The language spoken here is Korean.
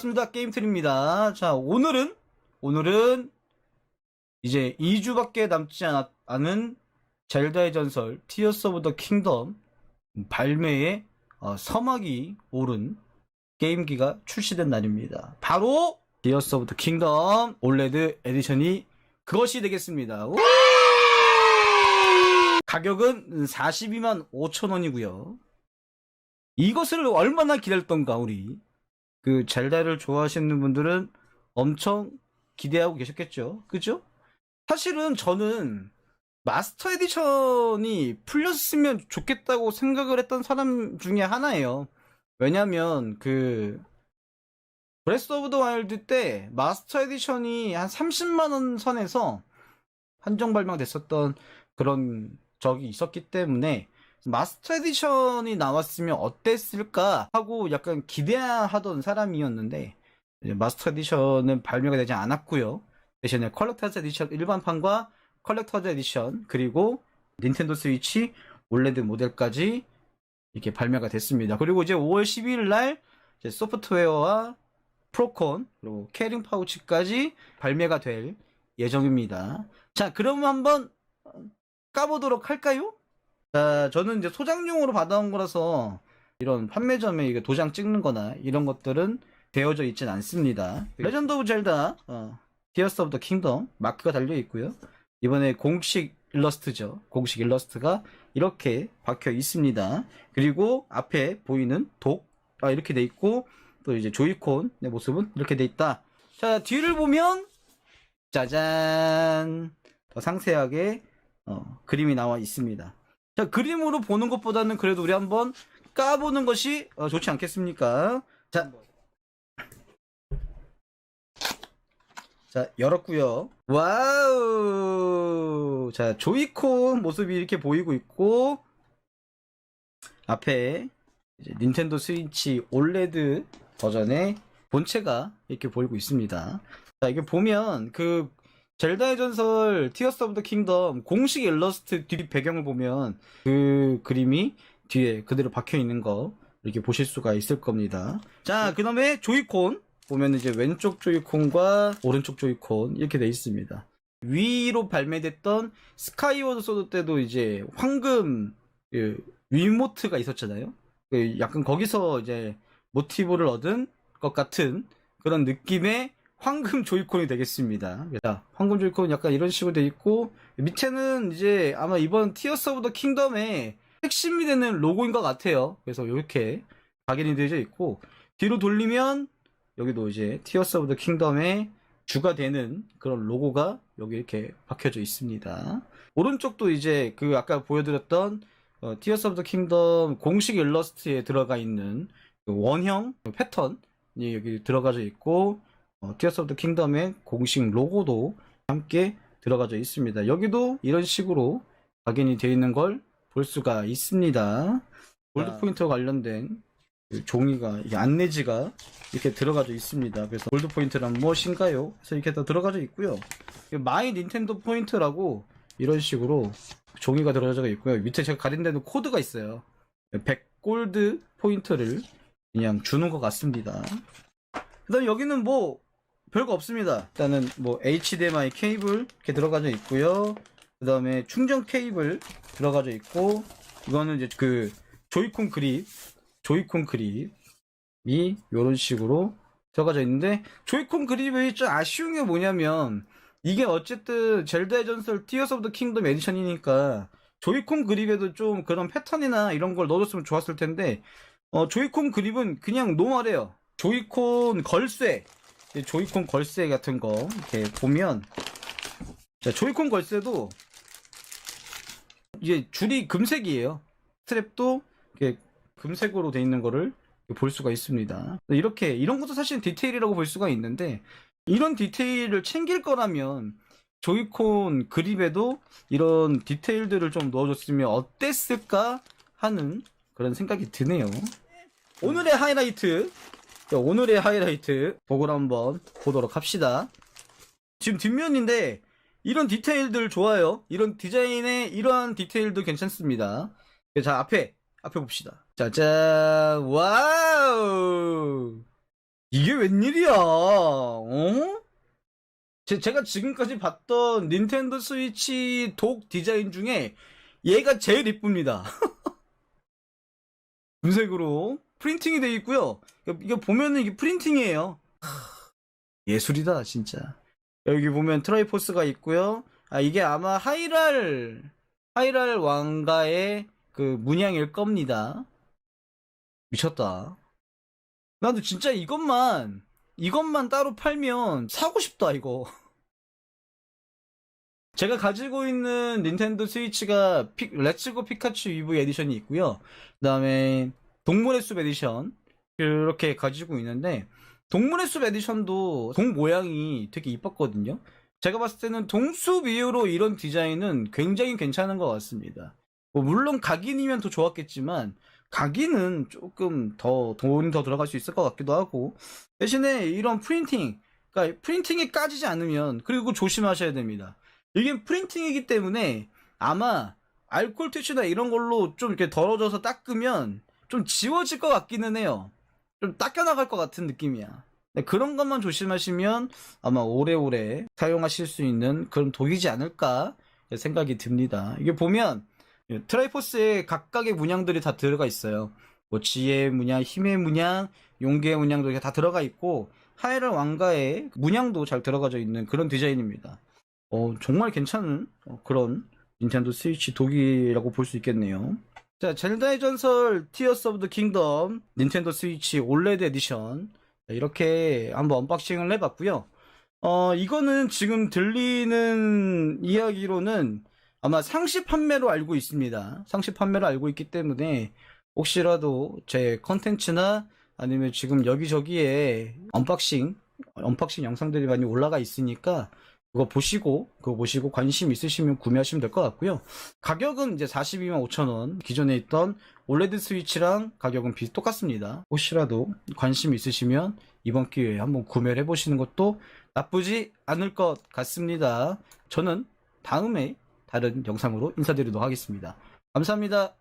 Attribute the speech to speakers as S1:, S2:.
S1: 반갑습니다. 게임틀입니다. 자, 오늘은, 오늘은 이제 2주밖에 남지 않, 않은 젤다의 전설, 티어스 오브 더 킹덤 발매에 어, 서막이 오른 게임기가 출시된 날입니다. 바로 티어스 오브 더 킹덤 올레드 에디션이 그것이 되겠습니다. 우! 가격은 42만 5천 원이고요. 이것을 얼마나 기다렸던가 우리 그 젤다를 좋아하시는 분들은 엄청 기대하고 계셨겠죠. 그죠? 사실은 저는 마스터 에디션이 풀렸으면 좋겠다고 생각을 했던 사람 중에 하나예요. 왜냐면 그 브레스 오브 더 와일드 때 마스터 에디션이 한 30만 원 선에서 한정 발매됐었던 그런 적이 있었기 때문에 마스터 에디션이 나왔으면 어땠을까 하고 약간 기대하던 사람이었는데 마스터 에디션은 발매가 되지 않았고요. 대신에 컬렉터즈 에디션 일반판과 컬렉터즈 에디션 그리고 닌텐도 스위치 올레드 모델까지 이렇게 발매가 됐습니다. 그리고 이제 5월 12일 날 소프트웨어와 프로콘 그리고 캐링 파우치까지 발매가 될 예정입니다. 자, 그럼 한번 까보도록 할까요? 자, 저는 이제 소장용으로 받아온 거라서 이런 판매점에 이게 도장 찍는 거나 이런 것들은 되어져 있진 않습니다. 레전드 오브 젤다, 어, 디어스 오브 더 킹덤 마크가 달려 있고요. 이번에 공식 일러스트죠. 공식 일러스트가 이렇게 박혀 있습니다. 그리고 앞에 보이는 독, 아, 이렇게 돼 있고, 또 이제 조이콘의 모습은 이렇게 돼 있다. 자, 뒤를 보면, 짜잔! 더 상세하게, 어, 그림이 나와 있습니다. 자, 그림으로 보는 것보다는 그래도 우리 한번 까보는 것이 어, 좋지 않겠습니까? 자, 자, 열었고요. 와우! 자, 조이콘 모습이 이렇게 보이고 있고, 앞에 닌텐도 스위치 올레드 버전의 본체가 이렇게 보이고 있습니다. 자, 이게 보면 그 젤다의 전설 티어스 오브 더 킹덤 공식 일러스트 뒤 배경을 보면 그 그림이 뒤에 그대로 박혀 있는 거 이렇게 보실 수가 있을 겁니다. 자, 그 다음에 조이콘 보면 이제 왼쪽 조이콘과 오른쪽 조이콘 이렇게 돼 있습니다. 위로 발매됐던 스카이워드 소드 때도 이제 황금 그 위모트가 있었잖아요. 그 약간 거기서 이제 모티브를 얻은 것 같은 그런 느낌의 황금 조이콘이 되겠습니다. 자, 황금 조이콘은 약간 이런 식으로 돼 있고 밑에는 이제 아마 이번 티어스 오브 더 킹덤의 핵심이 되는 로고인 것 같아요. 그래서 이렇게 각인이 되어 있고 뒤로 돌리면 여기도 이제 티어스 오브 더 킹덤의 주가 되는 그런 로고가 여기 이렇게 박혀져 있습니다. 오른쪽도 이제 그 아까 보여드렸던 어, 티어스 오브 더 킹덤 공식 일러스트에 들어가 있는 그 원형 패턴이 여기 들어가져 있고 어, 티어스 오브 더 킹덤의 공식 로고도 함께 들어가져 있습니다. 여기도 이런 식으로 각인이 되어 있는 걸 볼 수가 있습니다. 골드 포인트와 관련된 그 종이가 이게 안내지가 이렇게 들어가져 있습니다. 그래서 골드 포인트란 무엇인가요? 그래서 이렇게 다 들어가져 있고요. 마이 닌텐도 포인트라고 이런 식으로 종이가 들어가져 있고요. 밑에 제가 가린 데는 코드가 있어요. 100골드 포인트를 그냥 주는 것 같습니다. 그 다음에 여기는 뭐 별거 없습니다. 일단은 뭐 HDMI 케이블 이렇게 들어가져 있고요. 그 다음에 충전 케이블 들어가져 있고 이거는 이제 그 조이콘 그립 조이콘 그립이 이런 식으로 들어가져 있는데 조이콘 그립이 좀 아쉬운 게 뭐냐면 이게 어쨌든 젤다의 전설 티어스 오브 더 킹덤 에디션이니까 조이콘 그립에도 좀 그런 패턴이나 이런 걸 넣어줬으면 좋았을 텐데 어, 조이콘 그립은 그냥 노멀해요 조이콘 걸쇠 이 조이콘 걸쇠 같은 거 이렇게 보면 자 조이콘 걸쇠도 이게 줄이 금색이에요 스트랩도 이렇게 금색으로 돼 있는 거를 볼 수가 있습니다. 이렇게 이런 것도 사실 디테일이라고 볼 수가 있는데 이런 디테일을 챙길 거라면 조이콘 그립에도 이런 디테일들을 좀 넣어줬으면 어땠을까 하는 그런 생각이 드네요. 오늘의 하이라이트 자, 오늘의 하이라이트 보고를 한번 보도록 합시다. 지금 뒷면인데 이런 디테일들 좋아요. 이런 디자인의 이러한 디테일도 괜찮습니다. 자 앞에 앞에 봅시다. 짜잔 와우 이게 웬일이야? 어? 제, 제가 지금까지 봤던 닌텐도 스위치 독 디자인 중에 얘가 제일 이쁩니다. 분색으로 프린팅이 되어 있고요. 이거, 이거 보면은 이게 프린팅이에요. 하, 예술이다, 진짜. 여기 보면 트라이포스가 있고요. 아, 이게 아마 하이랄, 하이랄 왕가의 그 문양일 겁니다. 미쳤다. 나도 진짜 이것만, 이것만 따로 팔면 사고 싶다, 이거. 제가 가지고 있는 닌텐도 스위치가 피, 렛츠고 피카츄 EV 에디션이 있고요. 그 다음에 동물의 숲 에디션 이렇게 가지고 있는데 동물의 숲 에디션도 동 모양이 되게 이뻤거든요. 제가 봤을 때는 동숲 이후로 이런 디자인은 굉장히 괜찮은 것 같습니다. 뭐 물론 각인이면 더 좋았겠지만 각인은 조금 더 돈이 더 들어갈 수 있을 것 같기도 하고 대신에 이런 프린팅 그러니까 프린팅이 까지지 않으면 그리고 조심하셔야 됩니다. 이게 프린팅이기 때문에 아마 알콜 티슈나 이런 걸로 좀 이렇게 덜어져서 닦으면 좀 지워질 것 같기는 해요. 좀 닦여나갈 것 같은 느낌이야. 네, 그런 것만 조심하시면 아마 오래오래 사용하실 수 있는 그런 독이지 않을까 생각이 듭니다. 이게 보면 예, 트라이포스에 각각의 문양들이 다 들어가 있어요. 뭐 지혜의 문양, 힘의 문양, 용기의 문양도 다 들어가 있고 하이랄 왕가의 문양도 잘 들어가져 있는 그런 디자인입니다. 어, 정말 괜찮은 어, 그런 닌텐도 스위치 독이라고 볼 수 있겠네요. 자, 젤다의 전설 티어스 오브 더 킹덤 닌텐도 스위치 올레드 에디션 자, 이렇게 한번 언박싱을 해봤고요. 어, 이거는 지금 들리는 이야기로는 아마 상시 판매로 알고 있습니다. 상시 판매로 알고 있기 때문에 혹시라도 제 컨텐츠나 아니면 지금 여기저기에 언박싱, 언박싱 영상들이 많이 올라가 있으니까 그거 보시고, 그거 보시고 관심 있으시면 구매하시면 될 것 같고요. 가격은 이제 42만 5천 원. 기존에 있던 올레드 스위치랑 가격은 비슷 똑같습니다. 혹시라도 관심 있으시면 이번 기회에 한번 구매를 해보시는 것도 나쁘지 않을 것 같습니다. 저는 다음에 다른 영상으로 인사드리도록 하겠습니다. 감사합니다.